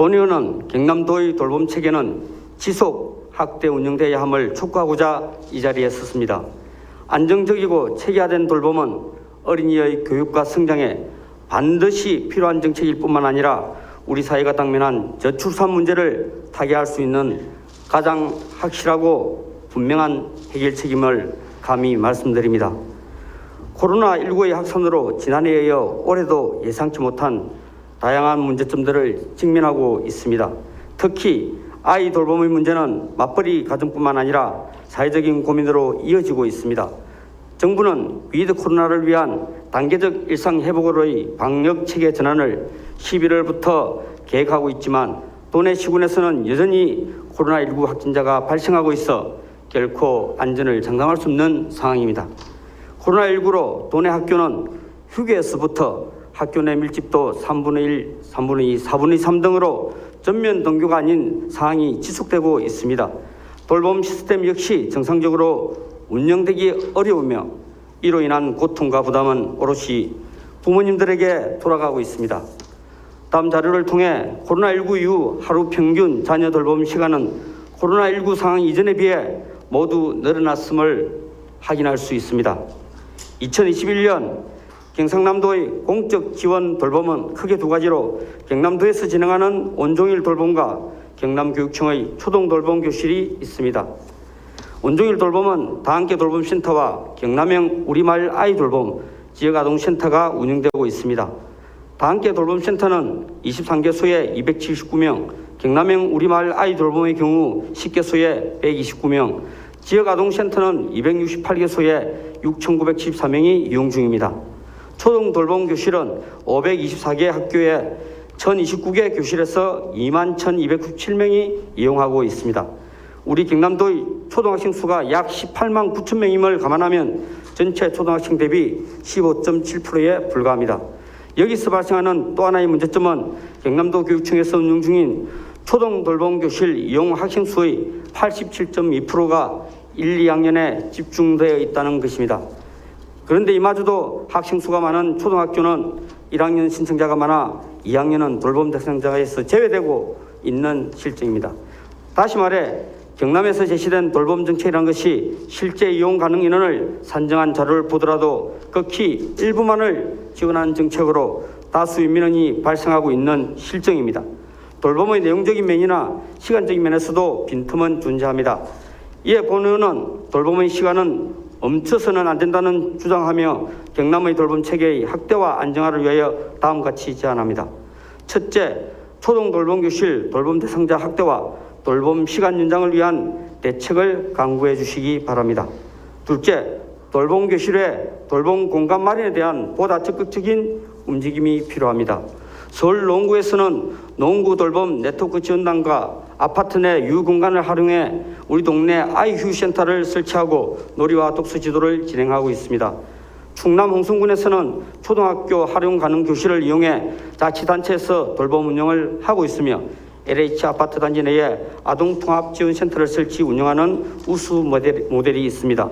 본 의원은 경남도의 돌봄 체계는 지속 확대 운영돼야 함을 촉구하고자 이 자리에 섰습니다. 안정적이고 체계화된 돌봄은 어린이의 교육과 성장에 반드시 필요한 정책일 뿐만 아니라 우리 사회가 당면한 저출산 문제를 타개할 수 있는 가장 확실하고 분명한 해결 책임을 감히 말씀드립니다. 코로나19의 확산으로 지난해에 이어 올해도 예상치 못한 다양한 문제점들을 직면하고 있습니다. 특히 아이 돌봄의 문제는 맞벌이 가정뿐만 아니라 사회적인 고민으로 이어지고 있습니다. 정부는 위드 코로나를 위한 단계적 일상 회복으로의 방역 체계 전환을 11월부터 계획하고 있지만 도내 시군에서는 여전히 코로나19 확진자가 발생하고 있어 결코 안전을 장담할 수 없는 상황입니다. 코로나19로 도내 학교는 휴게소부터 학교 내 밀집도 3분의 1, 3분의 2, 4분의 3 등으로 전면 등교가 아닌 상황이 지속되고 있습니다. 돌봄 시스템 역시 정상적으로 운영되기 어려우며 이로 인한 고통과 부담은 오롯이 부모님들에게 돌아가고 있습니다. 다음 자료를 통해 코로나19 이후 하루 평균 자녀 돌봄 시간은 코로나19 상황 이전에 비해 모두 늘어났음을 확인할 수 있습니다. 2021년 경상남도의 공적 지원 돌봄은 크게 두 가지로 경남도에서 진행하는 온종일 돌봄과 경남교육청의 초동 돌봄 교실이 있습니다. 온종일 돌봄은 다함께 돌봄센터와 경남형 우리마을 아이 돌봄 지역아동센터가 운영되고 있습니다. 다함께 돌봄센터는 23개소에 279명, 경남형 우리마을 아이 돌봄의 경우 10개소에 129명, 지역아동센터는 268개소에 6,914명이 이용 중입니다. 초등 돌봄 교실은 524개 학교에 1,029개 교실에서 2만 1,297명이 이용하고 있습니다. 우리 경남도의 초등학생 수가 약 18만 9천 명임을 감안하면 전체 초등학생 대비 15.7%에 불과합니다. 여기서 발생하는 또 하나의 문제점은 경남도 교육청에서 운영 중인 초등 돌봄 교실 이용 학생 수의 87.2%가 1, 2학년에 집중되어 있다는 것입니다. 그런데 이마저도 학생 수가 많은 초등학교는 1학년 신청자가 많아 2학년은 돌봄 대상자에서 제외되고 있는 실정입니다. 다시 말해 경남에서 제시된 돌봄 정책이라는 것이 실제 이용 가능 인원을 산정한 자료를 보더라도 극히 일부만을 지원하는 정책으로 다수의 민원이 발생하고 있는 실정입니다. 돌봄의 내용적인 면이나 시간적인 면에서도 빈틈은 존재합니다. 이에 본 의원은 돌봄의 시간은 멈춰서는 안 된다는 주장하며 경남의 돌봄 체계의 확대와 안정화를 위하여 다음과 같이 제안합니다. 첫째, 초등 돌봄 교실 돌봄 대상자 확대와 돌봄 시간 연장을 위한 대책을 강구해 주시기 바랍니다. 둘째, 돌봄 교실의 돌봄 공간 마련에 대한 보다 적극적인 움직임이 필요합니다. 서울 농구에서는 농구 돌봄 네트워크 지원단과 아파트 내 유공간을 활용해 우리 동네 아이휴 센터를 설치하고 놀이와 독서 지도를 진행하고 있습니다. 충남 홍성군에서는 초등학교 활용 가능 교실을 이용해 자치단체에서 돌봄 운영을 하고 있으며 LH 아파트 단지 내에 아동 통합 지원 센터를 설치 운영하는 우수 모델, 모델이 있습니다.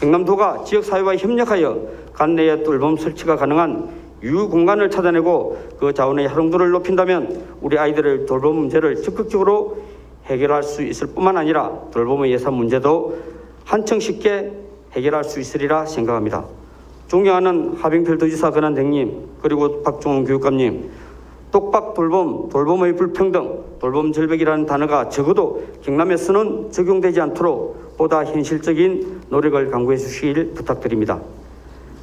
경남도가 지역사회와 협력하여 관내에 돌봄 설치가 가능한 유휴 공간을 찾아내고 그 자원의 활용도를 높인다면 우리 아이들의 돌봄 문제를 적극적으로 해결할 수 있을 뿐만 아니라 돌봄의 예산 문제도 한층 쉽게 해결할 수 있으리라 생각합니다. 존경하는 하빙필 도지사 권한대행님 그리고 박종훈 교육감님 똑박 돌봄, 돌봄의 불평등, 돌봄 절벽이라는 단어가 적어도 경남에서는 적용되지 않도록 보다 현실적인 노력을 강구해 주시길 부탁드립니다.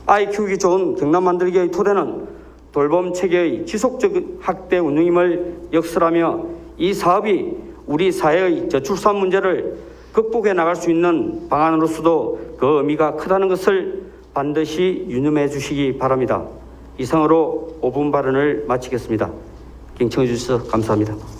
아이 키우기 좋은 경남 만들기의 토대는 돌봄 체계의 지속적 확대 운영임을 역설하며 이 사업이 우리 사회의 저출산 문제를 극복해 나갈 수 있는 방안으로서도 그 의미가 크다는 것을 반드시 유념해 주시기 바랍니다. 이상으로 5분 발언을 마치겠습니다. 경청해 주셔서 감사합니다.